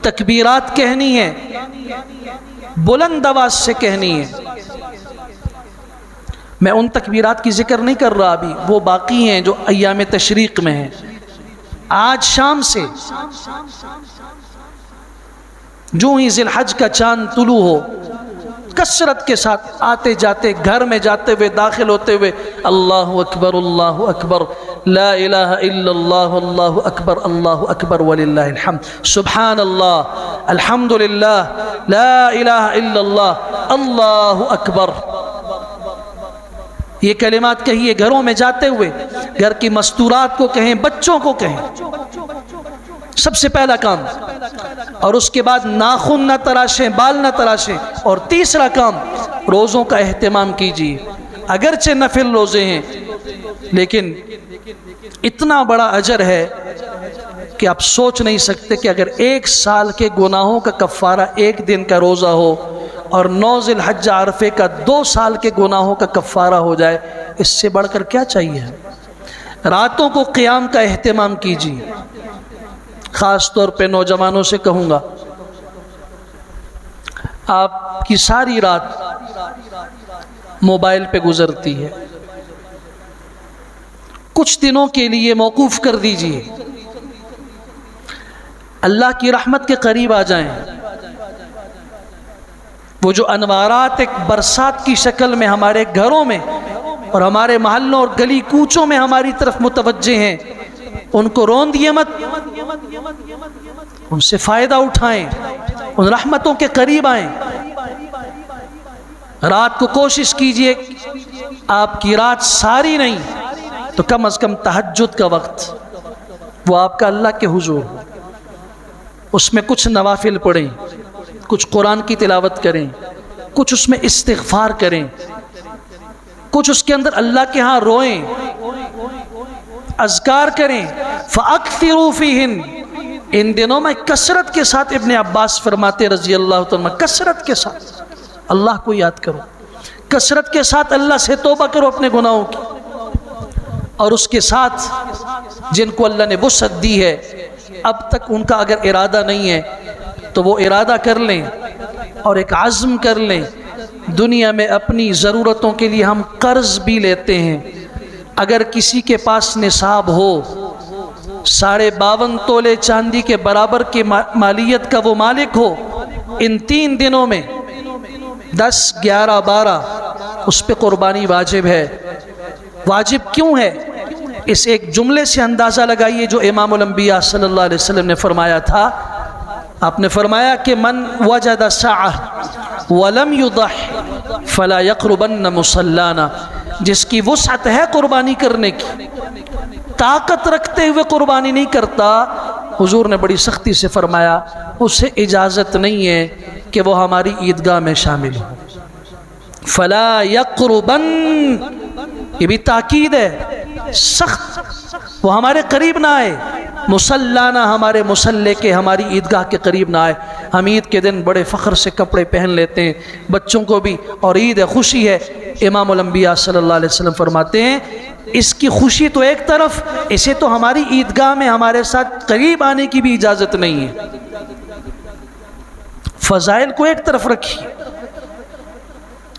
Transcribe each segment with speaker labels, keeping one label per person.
Speaker 1: تکبیرات کہنی ہے بلند آواز سے کہنی ہے میں ان تکبیرات کی ذکر نہیں کر رہا ابھی، وہ باقی ہیں جو ایام تشریق میں ہیں۔ آج شام سے جو ہی ذی الحج کا چاند طلوع ہو، کثرت کے ساتھ آتے جاتے، گھر میں جاتے ہوئے، داخل ہوتے ہوئے، اللہ اکبر اللہ اکبر لا الہ الا اللہ اللہ اکبر اللہ اکبر وللہ الحمد. سبحان اللہ الحمد للہ لا الہ الا اللہ اللہ اکبر یہ کلمات کہیے گھروں میں جاتے ہوئے، گھر کی مستورات کو کہیں، بچوں کو کہیں، سب سے پہلا کام، اور اس کے بعد ناخن نہ تراشیں، بال نہ تراشیں، اور تیسرا کام، روزوں کا اہتمام کیجیے۔ اگرچہ نفل روزے ہیں، لیکن اتنا بڑا اجر ہے کہ آپ سوچ نہیں سکتے کہ اگر ایک سال کے گناہوں کا کفارہ ایک دن کا روزہ ہو اور نوز الحج عرفے کا دو سال کے گناہوں کا کفارہ ہو جائے، اس سے بڑھ کر کیا چاہیے؟ راتوں کو قیام کا اہتمام کیجیے۔ خاص طور پہ نوجوانوں سے کہوں گا، آپ کی ساری رات موبائل پہ گزرتی ہے۔ کچھ دنوں کے لیے موقوف کر دیجیے۔ اللہ کی رحمت کے قریب آ جائیں۔ وہ جو انوارات ایک برسات کی شکل میں ہمارے گھروں میں اور ہمارے محلوں اور گلی کوچوں میں ہماری طرف متوجہ ہیں، ان کو رون دیے مت، ان سے فائدہ اٹھائیں، ان رحمتوں کے قریب آئیں۔ رات کو کوشش کیجیے، آپ کی رات ساری نہیں تو کم از کم تحجد کا وقت، وہ آپ کا اللہ کے حضور۔ اس میں کچھ نوافل پڑھیں، کچھ قرآن کی تلاوت کریں، کچھ اس میں استغفار کریں، کچھ اس کے اندر اللہ کے ہاں روئیں، اذکار کریں۔ فَأَكْثِرُوا فِيهِنْ۔ ان دنوں میں کثرت کے ساتھ ابن عباس فرماتے رضی اللہ عنہ کثرت کے ساتھ۔ اللہ کو یاد کرو، کثرت کے ساتھ اللہ سے توبہ کرو اپنے گناہوں کی۔ اور اس کے ساتھ جن کو اللہ نے وسعت دی ہے، اب تک ان کا اگر ارادہ نہیں ہے، تو وہ ارادہ کر لیں اور ایک عزم کر لیں۔ دنیا میں اپنی ضرورتوں کے لیے ہم قرض بھی لیتے ہیں۔ اگر کسی کے پاس نصاب ہو، ساڑھے باون تولے چاندی کے برابر کی مالیت کا وہ مالک ہو، ان تین دنوں میں دس، گیارہ، بارہ، اس پہ قربانی واجب ہے۔ واجب کیوں ہے؟ اس ایک جملے سے اندازہ لگائیے جو امام الانبیاء صلی اللہ علیہ وسلم نے فرمایا تھا۔ آپ نے فرمایا کہ من وجد سعہ ولم يضح فلا يقربن مسلانا جس کی وسعت ہے قربانی کرنے کی، طاقت رکھتے ہوئے قربانی نہیں کرتا، حضور نے بڑی سختی سے فرمایا، اسے اجازت نہیں ہے کہ وہ ہماری عیدگاہ میں شامل ہو۔ فلا یقربن یہ بھی تاکید ہے۔ سخت۔ وہ ہمارے قریب نہ آئے۔ مسلانہ ہمارے مسلح کے، ہماری عیدگاہ کے قریب نہ آئے۔ ہم عید کے دن بڑے فخر سے کپڑے پہن لیتے ہیں۔ بچوں کو بھی۔ اور عید ہے خوشی ہے۔ امام الانبیاء صلی اللہ علیہ وسلم فرماتے ہیں، اس کی خوشی تو ایک طرف، اسے تو ہماری عیدگاہ میں ہمارے ساتھ قریب آنے کی بھی اجازت نہیں ہے۔ فضائل کو ایک طرف رکھیے۔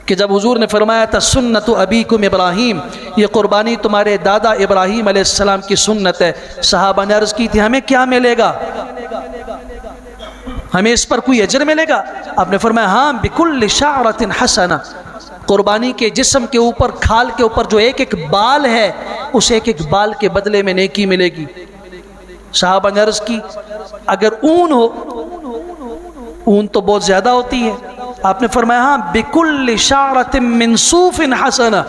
Speaker 1: کہ جب حضور نے فرمایا تھا، سنت ابیکم ابراہیم، یہ قربانی تمہارے دادا ابراہیم علیہ السلام کی سنت ہے۔ صحابہ نے عرض کی تھی، ہمیں کیا ملے گا؟ ہمیں اس پر کوئی اجر ملے گا؟ آپ نے فرمایا ہاں بکل شعرت حسنہ۔ قربانی کے جسم کے اوپر، کھال کے اوپر جو ایک ایک بال ہے، اس ایک ایک بال کے بدلے میں نیکی ملے گی۔ صحابہ نے عرض کی، اگر اون ہو، اون تو بہت زیادہ ہوتی ہے۔ آپ نے فرمایا ہاں بکل شعرت منصوف حسنہ